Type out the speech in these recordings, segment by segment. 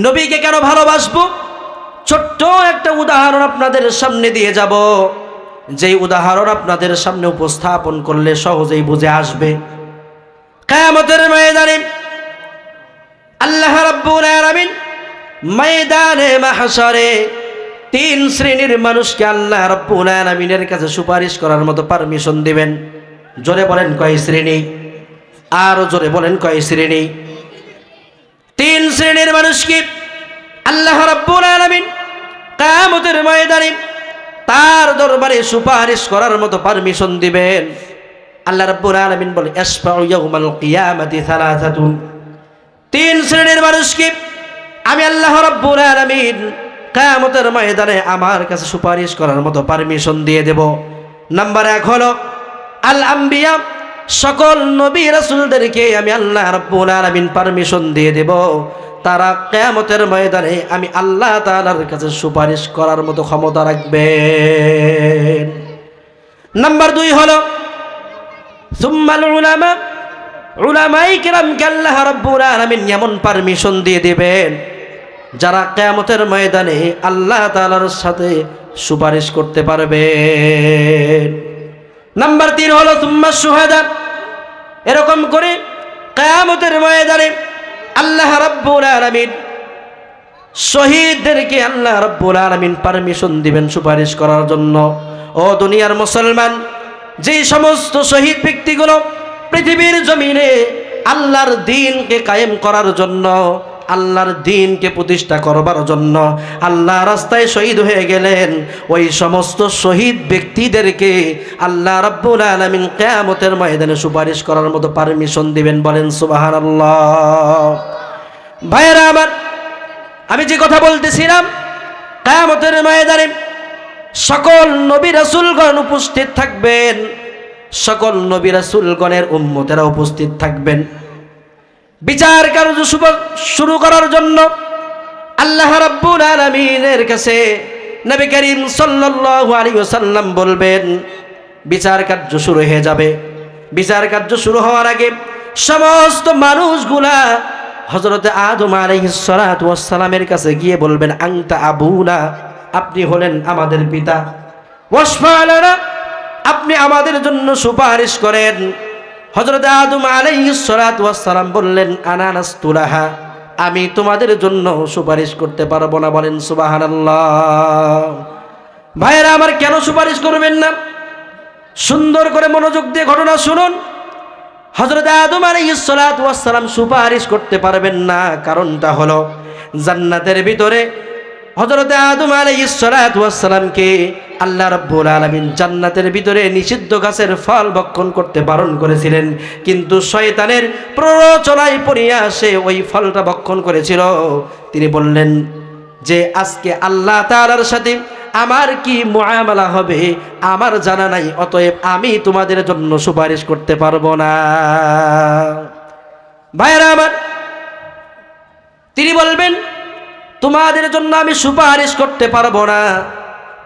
নবীকে কেন ভালোবাসবো? ছোট্ট একটা উদাহরণ আপনাদের সামনে দিয়ে যাব। যেই উদাহরণ আপনাদের সামনে উপস্থাপন করলে সহজেই বুঝে আসবে। কায়ামতের ময়দানে আল্লাহ রাব্বুল ময়দানে মাহশরে তিন শ্রেণির মানুষকে আল্লাহ রাব্বুল কাছে সুপারিশ করার মতো পারমিশন দিবেন। জোরে বলেন কয় শ্রেণি? আরও জোরে বলেন কয় শ্রেণি? তিন শ্রেণির মানুষকে আল্লাহ রাব্বুল আলামিন কিয়ামতের ময়দানে তার দরবারে সুপারিশ করার মতো পারমিশন দিবেন। আল্লাহ রাব্বুল আলামিন বলে ইসফাউ ইয়াউমাল কিয়ামাতি সালাসাতুন। তিন শ্রেণির মানুষকে আমি আল্লাহ রাব্বুল আলামিন কিয়ামতের ময়দানে আমার কাছে সুপারিশ করার মতো পারমিশন দিয়ে দেব। নাম্বার এক হলো আল আম্বিয়া সকল নবী রাসূলদেরকে আমি আল্লাহ রাব্বুল আলামিন পারমিশন দিয়ে দেব। তারা কিয়ামতের ময়দানে আমি আল্লাহ তাআলার কাছে সুপারিশ করার মতো ক্ষমতা রাখবে নাম্বার দুই হলো, সুম্মাল উলামা উলামাই কিরামকে আল্লাহ রাব্বুল আলামিন এমন পারমিশন দিয়ে দিবেন, যারা কিয়ামতের ময়দানে আল্লাহ তাআলার সাথে সুপারিশ করতে পারবেন। নাম্বার তিন হলো সুম্মা সুহাদা এরকম করে কায়ামতের ময়দানে আল্লাহ রাব্বুল আলামিন শহীদদেরকে আল্লাহ রাব্বুল আলামিন পারমিশন দিবেন সুপারিশ করার জন্য। ও দুনিয়ার মুসলমান যেই সমস্ত শহীদ ব্যক্তিগুলো পৃথিবীর জমিনে আল্লাহর দিনকে কায়েম করার জন্য আল্লাহর দিনকে প্রতিষ্ঠা করবার জন্য আল্লাহ রাস্তায় শহীদ হয়ে গেলেন। ওই সমস্ত শহীদ ব্যক্তিদেরকে আল্লাহ রাব্বুল আলামিন কিয়ামতের ময়দানে সুপারিশ করার মতো পারমিশন দিবেন বলেন, সুবহানাল্লাহ। ভাইয়েরা আমার, আমি যে কথা বলতেছিলাম, কায়ামতের ময়দানে সকল নবী রাসূলগণ উপস্থিত থাকবেন, সকল নবী রাসূলগণের উম্মতেরা উপস্থিত থাকবেন। বিচার কার্য শুরু করার জন্য আল্লাহ রাব্বুল আলামিনের কাছে নবী করিম সাল্লাল্লাহু আলাইহি ওয়াসাল্লাম বলবেন, বিচার কার্য শুরু হয়ে যাবে। বিচার কার্য শুরু হওয়ার আগে সমস্ত মানুষগুলা হজরতে আদম আলাইহিসসালামের কাছে গিয়ে বলবেন আংতা আবুনা, আপনি হলেন আমাদের পিতা। ওয়াসফালানা আপনি আমাদের জন্য সুপারিশ করেন। হজরত আদম আলাইহিসসালাম বললেন আনানাস্তুলাহা আমি তোমাদের জন্য সুপারিশ করতে পারব না। বলেন, সুবাহানাল্লাহ। ভাইয়েরা, আমার কেন সুপারিশ করবেন না? সুন্দর করে মনোযোগ দিয়ে ঘটনা শুনুন। হজরত আদম আলাইসালাম সুপারিশ করতে পারবেন না। কারণটা হলো, জান্নাতের ভিতরে হজরত আদম আলাইসালামকে আল্লাহ রব্বুল আলমিন জান্নাতের ভিতরে নিষিদ্ধ গাছের ফল ভক্ষণ করতে বারণ করেছিলেন। কিন্তু শয়তানের প্ররোচনায় পড়িয়া সে ওই ফলটা ভক্ষণ করেছিল। তিনি বললেন, যে আজকে আল্লাহ তাআলার সাথে আমার কি মুআমালা হবে, আমার জানা নাই, অতএব আমি তোমাদের জন্য সুপারিশ করতে পারব না। ভাইরা আমার, তিনি বলবেন তোমাদের জন্য আমি সুপারিশ করতে পারব না।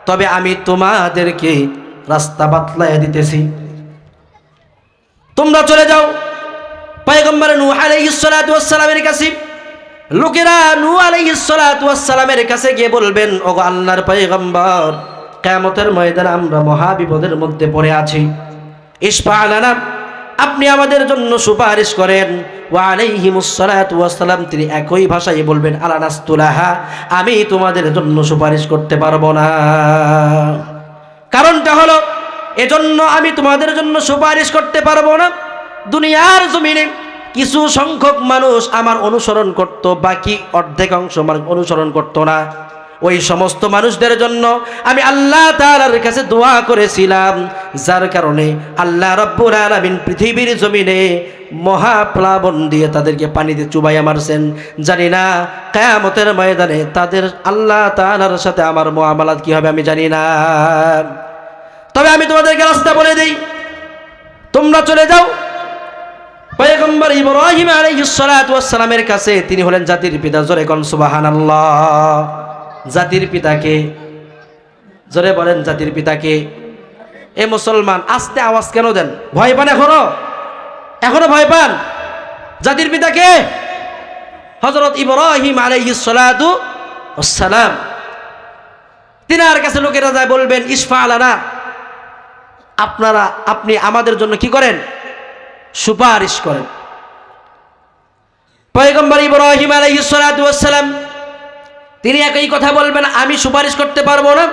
তবে আমি তোমাদেরকে রাস্তা বাতলায় দিতেছি। তোমরা চলে যাও। পয়গম্বর নূহ আলাইহিস সালাতু ওয়াস সালামের কাছে। লোকেরা নূ আলাইহিসসালামের কাছে গিয়ে বলবেন, ওগো আল্লাহর পয়গম্বর, কিয়ামতের ময়দানে আমরা মহাবিপদের মধ্যে পড়ে আছি। ইসফালানা আপনি আমাদের জন্য সুপারিশ করেন। ওয়া আলাইহিমুসসালাতু ওয়াসসালাম তিনি একই ভাষায় বলবেন আলানাস্তুলাহা আমি তোমাদের জন্য সুপারিশ করতে পারব না। কারণটা হলো, এজন্য আমি তোমাদের জন্য সুপারিশ করতে পারব না। দুনিয়ার জমিনে কিছু সংখ্যক মানুষ আমার অনুসরণ করত, বাকি অর্ধেক অংশ অনুসরণ করতো না। ওই সমস্ত মানুষদের জন্য আমি আল্লাহ তাআলার কাছে দোয়া করেছিলাম, যার কারণে আল্লাহ রব্বুল আলামিন পৃথিবীর জমিনে মহাপ্লাবন দিয়ে তাদেরকে পানিতে চুবাইয়া মারছেন। জানি না কেয়ামতের ময়দানে তাদের আল্লাহ তাআলার সাথে আমার মহামালাত কি হবে আমি জানি না। তবে আমি তোমাদেরকে রাস্তা বলে দিই, তোমরা চলে যাও। পয়গম্বর ইব্রাহিম আলাইহিস সালামের কাছে তিনি হলেন জাতির পিতা, জোরে কোন সুবহানাল্লাহ। জাতির পিতাকে, জোরে বলেন জাতির পিতাকে, এ মুসলমান, আস্তে আওয়াজ কেন দেন? ভয় পান এখনও? এখনও ভয় পান? জাতির পিতাকে? হজরত ইব্রাহিম আলাইসালাতু সালাম। তিনার কাছে লোকেরা যায় বলবেন ইসফা আলানা, আপনারা, আপনি আমাদের জন্য কি করেন? সুপারিশ করেন। পয়গম্বর ইব্রাহিম আলাইসালাম তিনি একই কথা বলবেন, আমি সুপারিশ করতে পারব না।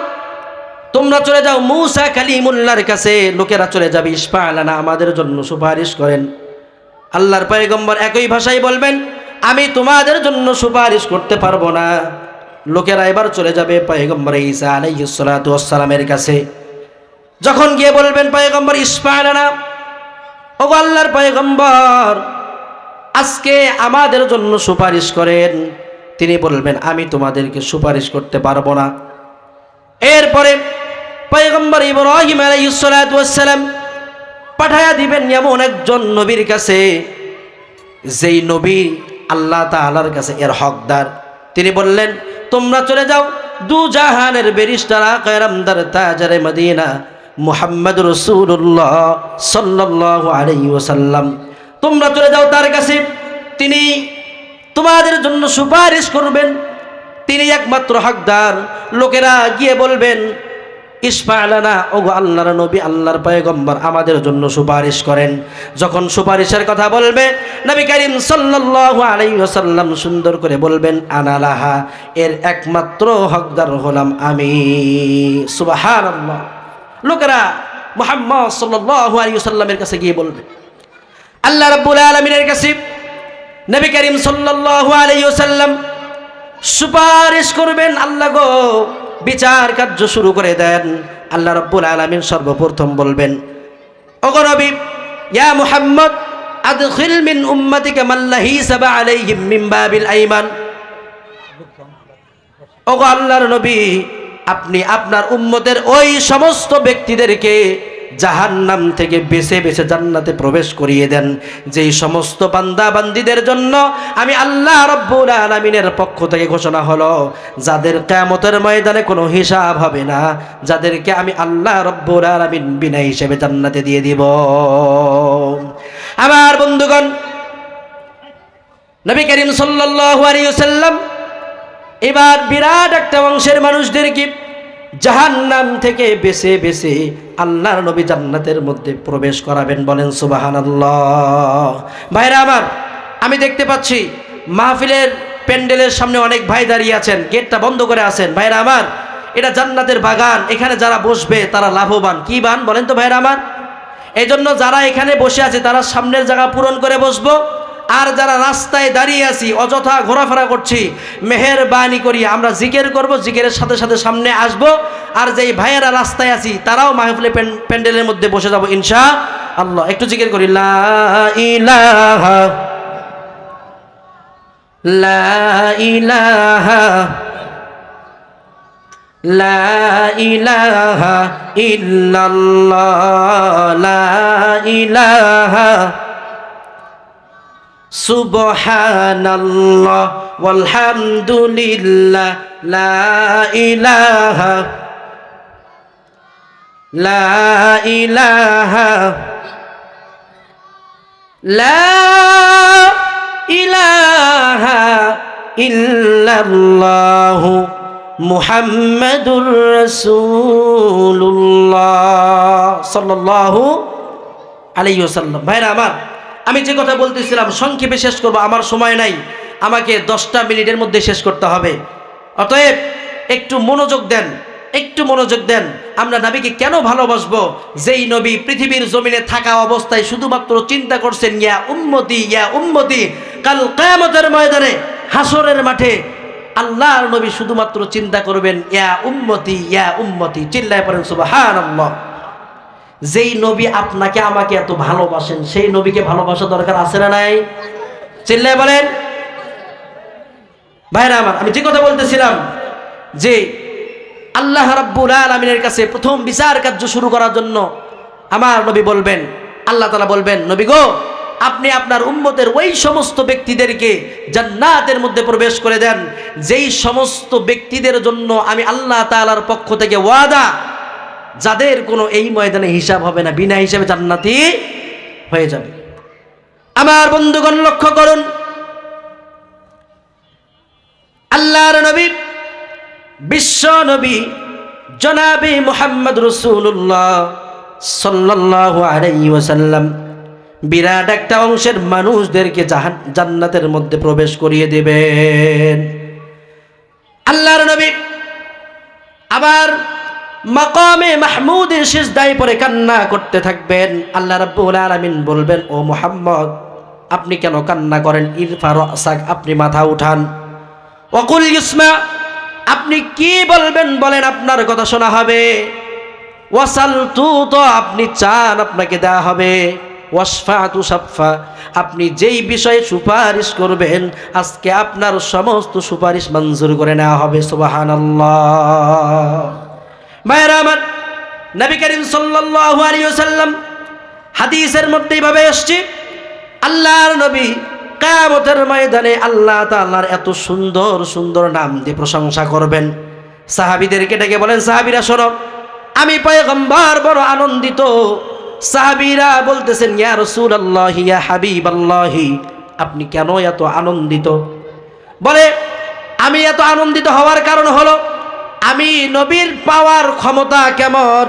তোমরা চলে যাও, মৌসা কালিমুল্লার কাছে, লোকেরা চলে যাবে ইস্পা আলানা আমাদের জন্য সুপারিশ করেন। আল্লাহর পয়গম্বর একই ভাষায় বলবেন, আমি তোমাদের জন্য সুপারিশ করতে পারব না। লোকেরা এবার চলে যাবে পয়গম্বর ঈসা আলাইসালামের কাছে। যখন গিয়ে বলবেন, পয়গম্বর ইস্পা আলানা ও আল্লাহর পয়গম্বর, আজকে আমাদের জন্য সুপারিশ করেন। তিনি বলবেন, আমি তোমাদেরকে সুপারিশ করতে পারব না। এরপরে পয়গম্বর ইব্রাহিম আলাইসালাম পাঠায়া দিবেন এমন একজন নবীর কাছে, যেই নবী আল্লাহ তাআলার কাছে এর হকদার। তিনি বললেন, তোমরা চলে যাও, দু জাহানের বেরিস্টার আকারামদার তাজারে মদিনা মুহাম্মদ রসুল্লাহ সাল্লাহ আলাই ওসাল্লাম তোমরা চলে যাও তার কাছে। তিনি তোমাদের জন্য সুপারিশ করবেন। তিনি একমাত্র হকদার। লোকেরা গিয়ে বলবেন ইসফা ও আল্লাহর নবী, আল্লাহর পয়গম্বর আমাদের জন্য সুপারিশ করেন। যখন সুপারিশের কথা বলবে, নবী করিম সাল্লাল্লাহু আলাইহি সুন্দর করে বলবেন আনালাহা এর একমাত্র হকদার হলাম আমি। সুবহানাল্লাহ। লোকেরা মুহাম্মদ সাল্লাল্লাহু আলাইহি ওয়াসাল্লামের কাছে গিয়ে বলবে, আল্লাহ রাব্বুল আলামিনের কাছে নবী করিম সাল্লাল্লাহু আলাইহি ওয়াসাল্লাম সুপারিশ করবেন, আল্লাহ গো, বিচার কার্য শুরু করে দেন। আল্লাহ রব্বুল আলমিন সর্বপ্রথম বলবেন, ওগো নবী, ইয়া মুহাম্মদ, আদখিল মিন উম্মতিকা মাল্লাহি সাবা আলাইহিম মিন বাবিল আইমান। ওগো আল্লাহর নবী, আপনি আপনার উম্মতের ওই সমস্ত ব্যক্তিদেরকে জাহান্নাম থেকে বেছে বেছে জান্নাতে প্রবেশ করিয়ে দেন। যেই সমস্ত বান্দা বান্দিদের জন্য আমি আল্লাহ রব্বুল আলমিনের পক্ষ থেকে ঘোষণা হলো, যাদের কেমতের ময়দানে কোনো হিসাব হবে না, যাদেরকে আমি আল্লাহ রব্বুল আলমিন বিনা হিসেবে জান্নাতে দিয়ে দিব। আমার বন্ধুগণ, নবী করিম সাল্লাল্লাহু আলাইহি ওয়াসাল্লাম এবার বিরাট একটা বংশের মানুষদেরকে জাহান্নাম থেকে বেছে বেছে আল্লাহর নবী জান্নাতের মধ্যে প্রবেশ করাবেন বলেন সুবাহান আল্লাহ ভাইরা আমার, আমি দেখতে পাচ্ছি মাহফিলের প্যান্ডেলের সামনে অনেক ভাই দাঁড়িয়ে আছেন, গেটটা বন্ধ করে আছেন। ভাইরা আমার, এটা জান্নাতের বাগান, এখানে যারা বসবে তারা লাভবান। কি বান বলেন তো ভাইরা আমার? এই জন্য যারা এখানে বসে আছে তারা সামনের জায়গা পূরণ করে বসবো। আর যারা রাস্তায় দাঁড়িয়ে আছি, অযথা ঘোরাফেরা করছি, মেহেরবানি করি, আমরা জিকের করব, জিকেরের সাথে সাথে সামনে আসব, আর যেই ভাইয়েরা রাস্তায় আছি, তারাও মাহফিলে প্যান্ডেলের মধ্যে বসে যাব, ইনশা আল্লাহ। একটু জিকের করি, লা ইলাহা, লা লা ইলাহা ইল্লাল্লাহ, লা ইলাহা সুবহানাল্লাহ, ওয়ালহামদুলিল্লাহ, লা ইলাহা লা ইলাহা লা ইলাহা ইল্লাল্লাহ, মুহাম্মাদুর রাসূলুল্লাহ, সাল্লাল্লাহু আলাইহি ওয়াসাল্লাম। ভাইরা আমার আমি যে কথা বলতেছিলাম, সংক্ষেপে শেষ করব, আমার সময় নাই। আমাকে দশটা মিনিটের মধ্যে শেষ করতে হবে। অতএব, একটু মনোযোগ দেন, একটু মনোযোগ দেন। আমরা নবীকে কেন ভালোবাসবো? যেই নবী পৃথিবীর জমিনে থাকা অবস্থায় শুধুমাত্র চিন্তা করছেন, ইয়া উম্মতি ইয়া উম্মতি, কাল কায়ামতের ময়দানে হাসরের মাঠে। আল্লাহর নবী শুধুমাত্র চিন্তা করবেন, ইয়া উম্মতি ইয়া উম্মতি। চিল্লায় পড়েন, সুবহানাল্লাহ। যেই নবী আপনাকে আমাকে এত ভালোবাসেন, সেই নবীকে ভালোবাসা দরকার আছে না নাই? চিল্লায় বলেন। ভাইরা আমার, আমি যে কথা বলতেছিলাম যে আল্লাহ রাব্বুল আলমিনের কাছে প্রথম বিচার কার্য শুরু করার জন্য আমার নবী বলবেন, আল্লাহ তালা বলবেন, নবী গো, আপনি আপনার উম্মতের ওই সমস্ত ব্যক্তিদেরকে জান্নাতের মধ্যে প্রবেশ করে দেন। যেই সমস্ত ব্যক্তিদের জন্য আমি আল্লাহ তালার পক্ষ থেকে ওয়াদা যাদের কোনো এই ময়দানে হিসাব হবে না, বিনা হিসাবে জান্নাতি হয়ে যাবে। আমার বন্ধুগণ, লক্ষ্য করুন। আল্লাহর নবী, বিশ্ব নবী, জনাবি মোহাম্মদ রসুল্লাহ সাল্লাহ আলাইসাল্লাম বিরাট একটা অংশের মানুষদেরকে জাহান, জান্নাতের মধ্যে প্রবেশ করিয়ে দেবেন। আল্লাহর নবী আবার মাকামে মাহমুদের শেষ দায় পরে কান্না করতে থাকবেন। আল্লাহ রাব্বুল আলামিন বলবেন, ও মুহাম্মদ, আপনি কেন কান্না করেন? ইরফা রাসাক, আপনি মাথা উঠান। ওকুল ইসমা, আপনি কি বলবেন বলেন, আপনার কথা শোনা হবে। ওয়াসাল তু তো আপনি চান আপনাকে দেওয়া হবে। ওয়াসফা তু সাফা আপনি যেই বিষয়ে সুপারিশ করবেন, আজকে আপনার সমস্ত সুপারিশ মঞ্জুর করে নেওয়া হবে। সুবাহান মায়েরা আমার, নবী করিম সাল্লাল্লাহু আলাইহি ওয়াসাল্লাম হাদিসের মধ্যে এইভাবে এসছে আল্লাহর নবী কামতের ময়দানে আল্লাহ তাআলার এত সুন্দর সুন্দর নাম দিয়ে প্রশংসা করবেন। সাহাবিদেরকে ডেকে বলেন, সাহাবিরা, শোনো, আমি পয়গম্বর বড় আনন্দিত। সাহাবিরা বলতেছেন, ইয়া রাসূলুল্লাহ, ইয়া হাবিবাল্লাহ, আপনি কেন এত আনন্দিত? বলে, আমি এত আনন্দিত হওয়ার কারণ হলো আমি নবীর পাওয়ার ক্ষমতা কেমন?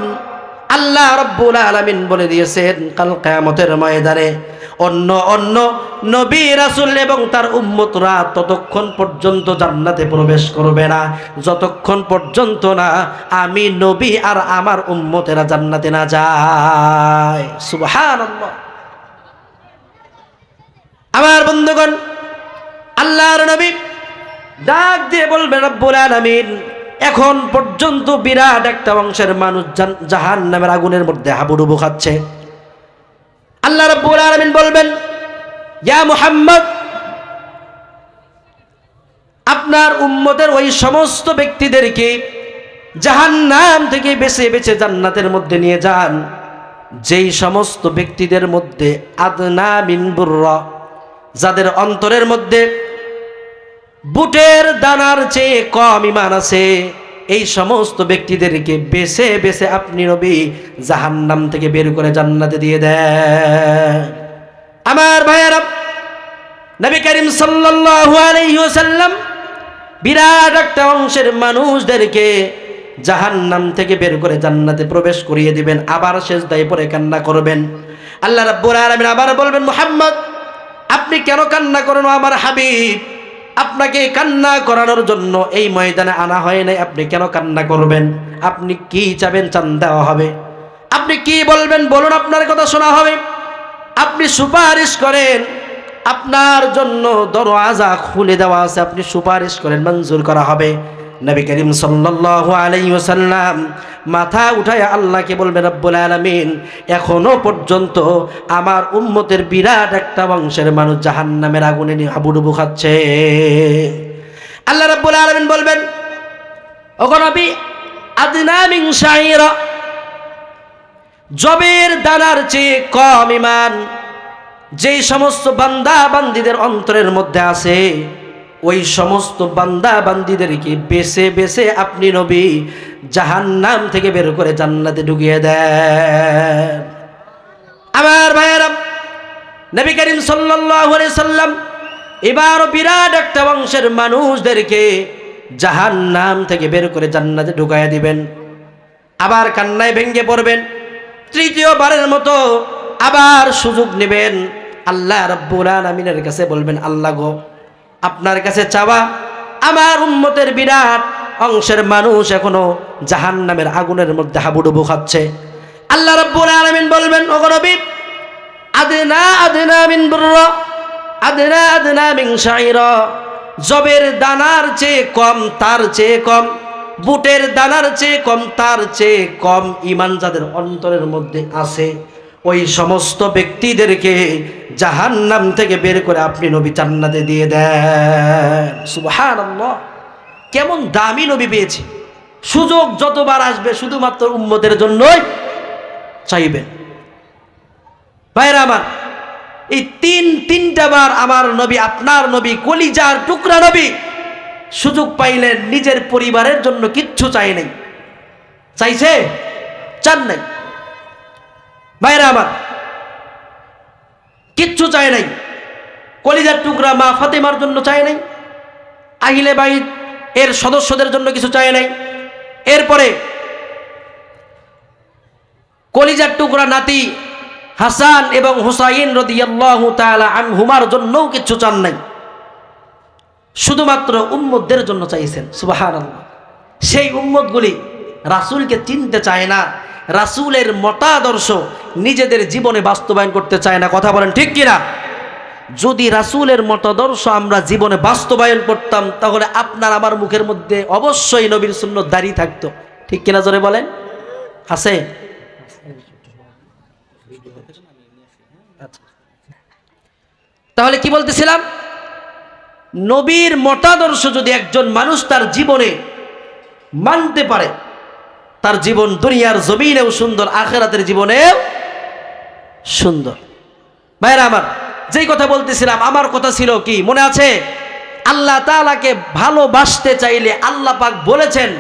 আল্লাহ রব্বুল আলামিন বলে দিয়েছেন, কাল কিয়ামতের ময়দানে অন্য অন্য নবী, রাসুল এবং তার উম্মতরা ততক্ষণ পর্যন্ত জান্নাতে প্রবেশ করবে না। যতক্ষণ পর্যন্ত না আমি নবী আর আমার উম্মতেরা জান্নাতে না যায়। সুবহানাল্লাহ। আমার বন্ধুগণ, আল্লাহর নবী ডাক দিয়ে বলবে রব্বুল আলামিন এখন পর্যন্ত বিরাট একটা অংশের মানুষ জাহান নামের আগুনের মধ্যে হাবুডুবু খাচ্ছে। আল্লাহ রব্বুল আলামিন বলবেন, ইয়া মুহাম্মদ, আপনার উম্মতের ওই সমস্ত ব্যক্তিদেরকে জাহান্নাম থেকে বেছে বেছে জান্নাতের মধ্যে নিয়ে যান। যেই সমস্ত ব্যক্তিদের মধ্যে আদনা মিনবুর্রা যাদের অন্তরের মধ্যে বুটের দানার চেয়ে কম ইমান আছে। এই সমস্ত ব্যক্তিদেরকে বেছে বেছে আপনি নবী জাহান্নাম থেকে বের করে জান্নাতে দিয়ে দেন। আমার ভাইয়ারা, নবী করিম সাল্লাল্লাহু আলাইহি ওয়াসাল্লাম বিরাট একটা অংশের মানুষদেরকে জাহান্নাম থেকে বের করে জান্নাতে প্রবেশ করিয়ে দিবেন, আবার শেষ দায় পরে কান্না করবেন। আল্লাহ রাব্বুল আলামিন আবার বলবেন, মুহাম্মদ, আপনি কেন কান্না করেন আমার হাবিব? আপনাকে কান্না করানোর জন্য এই ময়দানে আনা হয় নাই। আপনি কেন কান্না করবেন? আপনি কি চাবেন চান দেওয়া হবে। আপনি কি বলবেন বলুন, আপনার কথা শোনা হবে। আপনি সুপারিশ করেন, আপনার জন্য দরওয়াজা খুলে দেওয়া আছে। আপনি সুপারিশ করেন, মঞ্জুর করা হবে। নবী করিম সাল্লাল্লাহু আলাইহি ওয়াসাল্লাম মাথা উঠায় আল্লাহকে বলবে রব্বুল আলামিন, এখনও পর্যন্ত আমার উম্মতের বিরাট একটা বংশের মানুষ জাহান্নামের আগুনে হাবুডুবু খাচ্ছে। আল্লাহ রব্বুল আলামিন বলবেন, ওগো নবী, আদনা মিন শাইরা, জবের দানার চেয়ে কম ইমান, যেই সমস্ত বান্দা বান্দিদের অন্তরের মধ্যে আছে ওই সমস্ত বান্দা বান্দিদেরকে বেছে বেছে আপনি নবী জাহান নাম থেকে বের করে জান্নাতে ঢুকিয়ে দেন। আমার ভাইয়েরা, নবী করিম আলাইহি সাল্লাম এবার বিরাট একটা বংশের মানুষদেরকে জাহান নাম থেকে বের করে জান্নাতে ঢুকাইয়া দিবেন। আবার কান্নায় ভেঙ্গে পড়বেন। তৃতীয়বারের মতো আবার সুযোগ নেবেন। আল্লাহ রব্বুল আলমিনের কাছে বলবেন, আল্লাহ গো আপনার কাছে চাওয়া, আমার উন্মতের বিরাট অংশের মানুষ এখনও জাহান নামের আগুনের মধ্যে হাবুডুবু খাচ্ছে। আল্লাহ রব্বুল আলমিন বলবেন ওগরবি আদেনা আদেনা মিন বুর্র আদেনা আদেনা মিন শাইর। জবের দানার চেয়ে কম, তার চেয়ে কম, বুটের দানার চেয়ে কম, তার চেয়ে কম ইমান যাদের অন্তরের মধ্যে আছে, ওই সমস্ত ব্যক্তিদেরকে জাহান্নাম থেকে বের করে আপনি নবী জান্নাতে দিয়ে দেন। সুবহানাল্লাহ। কেমন দামি নবী পেয়েছি। সুযোগ যতবার আসবে শুধুমাত্র উম্মতের জন্যই চাইবে। ভাইরা আমার, এই তিন, তিনটা বার আমার নবী, আপনার নবী, কলিজার টুকরা নবী সুযোগ পাইলেন নিজের পরিবারের জন্য কিচ্ছু চাই নাই। চাইছে? চান নাই। ভাইরা আমার কিচ্ছু চায় নাই। কলিজার টুকরা মা ফাতেমার জন্য চায় নাই। আহিলে বাই এর সদস্যদের জন্য কিছু চায় নাই। এরপরে কলিজার টুকরা নাতি হাসান এবং হুসাইন রদিয়াল্লাহু তাআলা আনহুমার জন্যও কিছু চান নাই। শুধুমাত্র উম্মতদের জন্য চাইছেন, সুবহানাল্লাহ। সেই উম্মতগুলি রাসূলকে চিনতে চায় না। রাসূলের মতাদর্শ নিজেদের জীবনে বাস্তবায়ন করতে চায় না। কথা বলেন ঠিক কিনা? যদি রাসূলের মতাদর্শ আমরা জীবনে বাস্তবায়ন করতাম, তাহলে আপনার আমার মুখের মধ্যে অবশ্যই নবীর সুন্নত দাঁড়িয়ে থাকতো। ঠিক কিনা জোরে বলেন? আছে? তাহলে কি বলতেছিলাম? নবীর মতাদর্শ যদি একজন মানুষ তার জীবনে মানতে পারে তার জীবন দুনিয়ার জমিনেও সুন্দর, আখেরাতের জীবনেও সুন্দর। ভাইরা আমার, যেই কথা বলতেছিলাম, আমার কথা ছিল কি? মনে আছে? আল্লাহ তাআলাকে ভালোবাসতে চাইলে আল্লাহ পাক বলেছেন,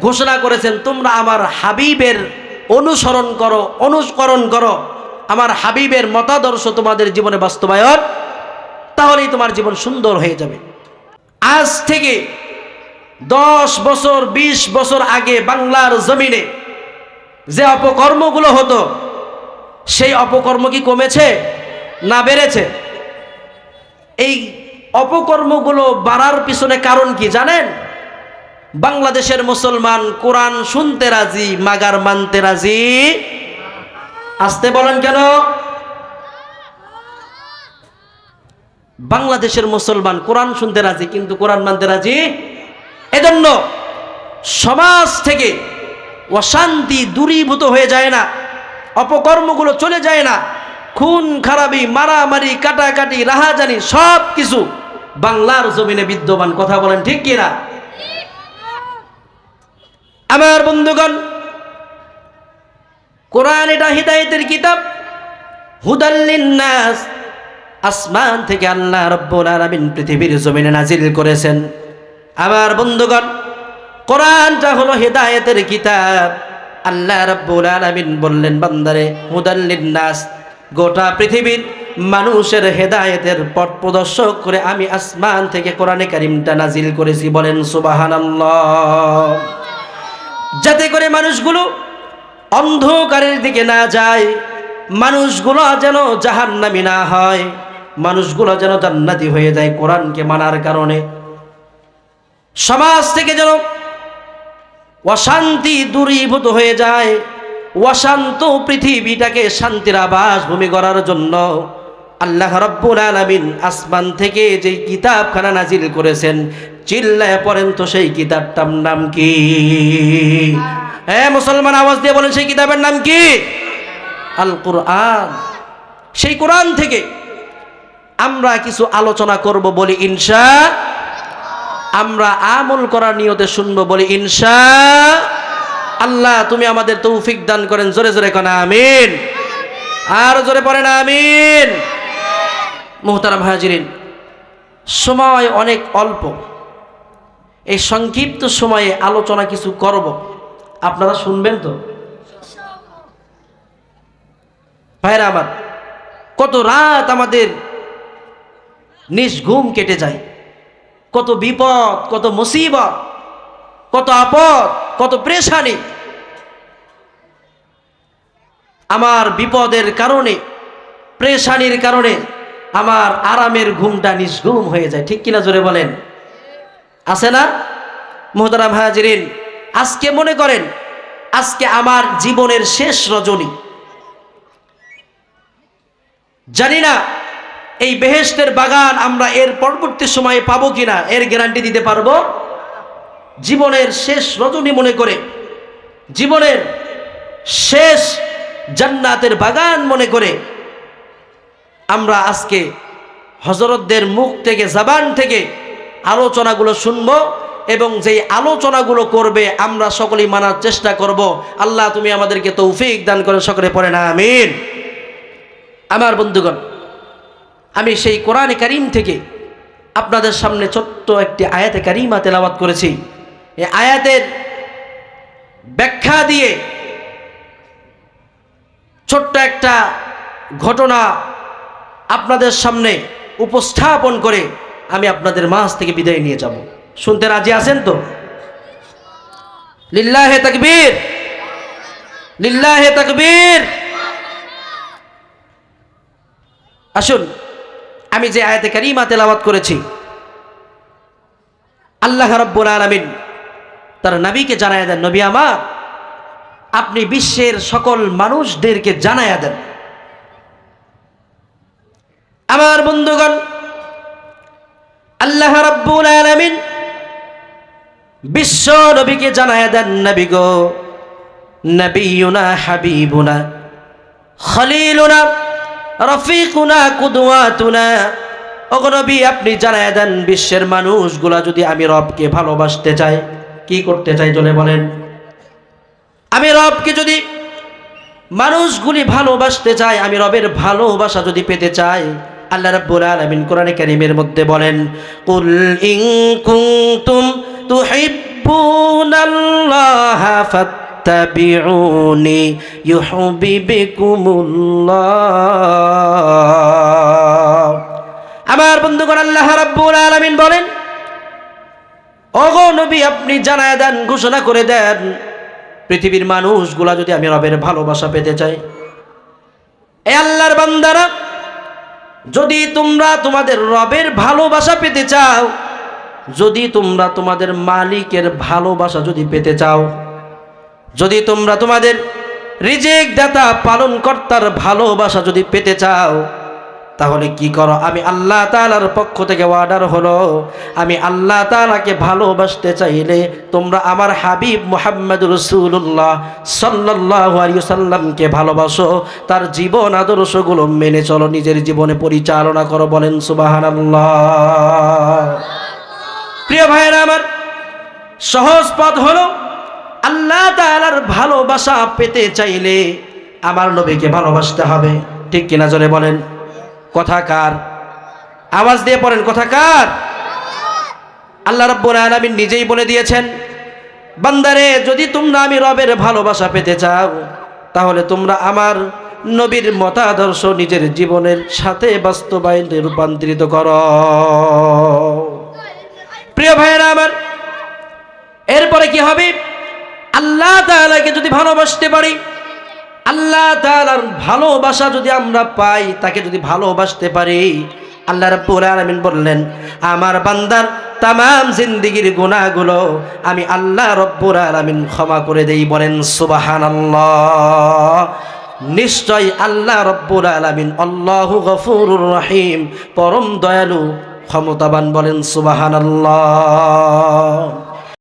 ঘোষণা করেছেন, তোমরা আমার হাবিবের অনুসরণ করো অনুসরণ করো। আমার হাবিবের মতাদর্শ তোমাদের জীবনে বাস্তবায়ন, তাহলেই তোমার জীবন সুন্দর হয়ে যাবে। আজ থেকে দশ বছর ২০ বছর আগে বাংলার জমিনে যে অপকর্মগুলো হতো, সেই অপকর্ম কি কমেছে না বেড়েছে? এই অপকর্মগুলো বাড়ার পিছনে কারণ কি জানেন? বাংলাদেশের মুসলমান কোরআন শুনতে রাজি, মাগার মানতে রাজি? আসতে বলেন কেন? বাংলাদেশের মুসলমান কোরআন শুনতে রাজি, কিন্তু কোরআন মানতে রাজি এজন্য সমাজ থেকে অশান্তি দূরীভূত হয়ে যায় না, অপকর্মগুলো চলে যায় না, খুন, খারাপি, মারামারি, কাটাকাটি, রাহাজানি, সব কিছু বাংলার জমিনে বিদ্যমান, কথা বলেন ঠিক কিনা আমার বন্ধুগণ, কোরআন এটা হিদায়তের কিতাব। হুদাল্লিন্নাস আসমান থেকে আল্লাহ রব্বুল আলামিন পৃথিবীর জমিনে নাজিল করেছেন। আমার বন্ধুগণ, কোরআনটা হলো হেদায়েতের কিতাব। আল্লাহ রব্বুল আলামিন বললেন, বান্দারে, মুদাল্লিন নাস, গোটা পৃথিবীর মানুষের হেদায়েতের পথ প্রদর্শক করে আমি আসমান থেকে কোরআনে কারিমটা নাজিল করেছি। বলেন, সুবহানাল্লাহ। যাতে করে মানুষগুলো অন্ধকারের দিকে না যায়, মানুষগুলো যেন জাহান্নামি না হয়, মানুষগুলো যেন জান্নাতি হয়ে যায় কোরআনকে মানার কারণে। সমাজ থেকে যেন অশান্তি দূরীভূত হয়ে যায়, অশান্ত পৃথিবীটাকে শান্তির আবাস ভূমি করার জন্য আল্লাহ রব্বুল আলামিন আসমান থেকে যে কিতাবখানা নাজিল করেছেন, চিল্লায় পড়েন তো সেই কিতাবটার নাম কি? হ্যাঁ মুসলমান আওয়াজ দিয়ে বলেন, সেই কিতাবের নাম কি? আল কোরআন সেই কোরআন থেকে আমরা কিছু আলোচনা করব বলি ইনশা আমরা আমল করার নিয়তে শুনব, বলি, ইনশা আল্লাহ, তুমি আমাদের তৌফিক দান করেন। জোরে জোরে কনা, আমিন। আর জোরে পড়েন, আমিন। মোহতারাম হাজিরিন, সময় অনেক অল্প। এই সংক্ষিপ্ত সময়ে আলোচনা কিছু করব। আপনারা শুনবেন তো? ভাইরা আমার, কত রাত আমাদের নিজ ঘুম কেটে যায়। কত বিপদ, কত মুসিবত, কত আপদ, কত প্রেশানি। আমার বিপদের কারণে, প্রেশানির কারণে আমার আরামের ঘুমটা নিষ্ঘুম হয়ে যায়। ঠিক কিনা জোরে বলেন? আছে না? মোহতারাম হাজিরিন, আজকে মনে করেন, আজকে আমার জীবনের শেষ রজনী। জানি না এই বেহেস্তের বাগান আমরা এর পরবর্তী সময়ে পাবো কিনা এর গ্যারান্টি দিতে পারব? জীবনের শেষ রজনী মনে করে, জীবনের শেষ জান্নাতের বাগান মনে করে আমরা আজকে হজরতদের মুখ থেকে, জাবান থেকে আলোচনাগুলো শুনব এবং যেই আলোচনাগুলো করবে আমরা সকলেই মানার চেষ্টা করব। আল্লাহ তুমি আমাদেরকে তৌফিক দান করে সকলে পড়ে না, আমিন। আমার বন্ধুগণ আমি সেই কোরআনে কারিম থেকে আপনাদের সামনে ছোট্ট একটি আয়াতে কারিমা তেলাওয়াত করেছি। এই আয়াতের ব্যাখ্যা দিয়ে ছোট্ট একটা ঘটনা আপনাদের সামনে উপস্থাপন করে আমি আপনাদের মাঝ থেকে বিদায় নিয়ে যাব। শুনতে রাজি আছেন তো? লিল্লাহে তাকবীর! লিল্লাহে তাকবীর! আসুন। আমি যে আয়াতে কারিমা তেলাওয়াত করেছি, আল্লাহ রব্বুল আলামিন তার নবীকে জানায় দেন, নবী আমার, আপনি বিশ্বের সকল মানুষদেরকে জানায়া দেন। আমার বন্ধুগণ, আল্লাহ রব্বুল আলামিন বিশ্ব নবীকে জানায়া দেন, নবী গো নবীনা হাবিবুনা, খলিলুনা রফিকুনা কুদওয়াতুনা। অগনবী আপনি জানায় দেন বিশ্বের মানুষগুলা যদি আমি রবকে ভালোবাসতে চাই, কি করতে চাই চলে বলেন? আমি রবকে যদি মানুষগুলি ভালোবাসতে চায় আমি রবের ভালোবাসা যদি পেতে চাই, আল্লাহ রাব্বুল আলামিন কোরআনে কারীমের মধ্যে বলেন, কুল ইন কুনতুম তুহিব্বুনাল্লাহ ফাত্তাবিউনি ইউহিব্বুকুমুল্লাহ আমার বন্ধুগণ, আল্লাহ রাব্বুল আলামিন বলেন, ওগো নবী, আপনি জানায় দেন, ঘোষণা করে দেন, পৃথিবীর মানুষগুলা যদি আমি রবের ভালোবাসা পেতে চাই। এ আল্লাহর বান্দারা, যদি তোমরা তোমাদের রবের ভালোবাসা পেতে চাও, যদি তোমরা তোমাদের মালিকের ভালোবাসা যদি পেতে চাও যদি তোমরা তোমাদের রিজেক দাতা পালন কর্তার ভালোবাসা যদি পেতে চাও, তাহলে কি করো? আমি আল্লাহ তালার পক্ষ থেকে অর্ডার হলো, আমি আল্লাহ তালাকে ভালোবাসতে চাইলে তোমরা আমার হাবিব মোহাম্মদ রসুল্লাহ সাল্লাহ সাল্লামকে ভালোবাসো, তার জীবন আদর্শগুলো মেনে চলো, নিজের জীবনে পরিচালনা করো, বলেন সুবাহান প্রিয় ভাইয়েরা, আমার সহজ পথ হলো আল্লাহ তালার ভালোবাসা পেতে চাইলে আমার নবীকে ভালোবাসতে হবে। ঠিক কিনা জোরে বলেন? কথা কার? আওয়াজ দিয়ে পড়েন, কথা কার? আল্লাহ রব্বুল আলামিন নিজেই বলে দিয়েছেন, বান্দারে, যদি তোমরা আমি রবের ভালোবাসা পেতে চাও, তাহলে তোমরা আমার নবীর মতাদর্শ নিজের জীবনের সাথে বাস্তবায়নে রূপান্তরিত কর। প্রিয় ভাইয়েরা আমার, এরপরে কি হবে? আল্লাহ তাআলাকে যদি ভালোবাসতে পারি, আল্লাহ তাআলার ভালোবাসা যদি আমরা পাই, তাকে যদি ভালোবাসতে পারি, আল্লাহ রাব্বুল আলামিন বললেন, আমার বান্দার তামাম জিন্দিগির গুনাহগুলো আমি আল্লাহ রব্বুল আলামিন ক্ষমা করে দেই। বলেন, সুবহানাল্লাহ। নিশ্চয় আল্লাহ রব্বুল আলামিন আল্লাহু গফুরুর রহিম, পরম দয়ালু, ক্ষমতাবান বলেন, সুবহানাল্লাহ।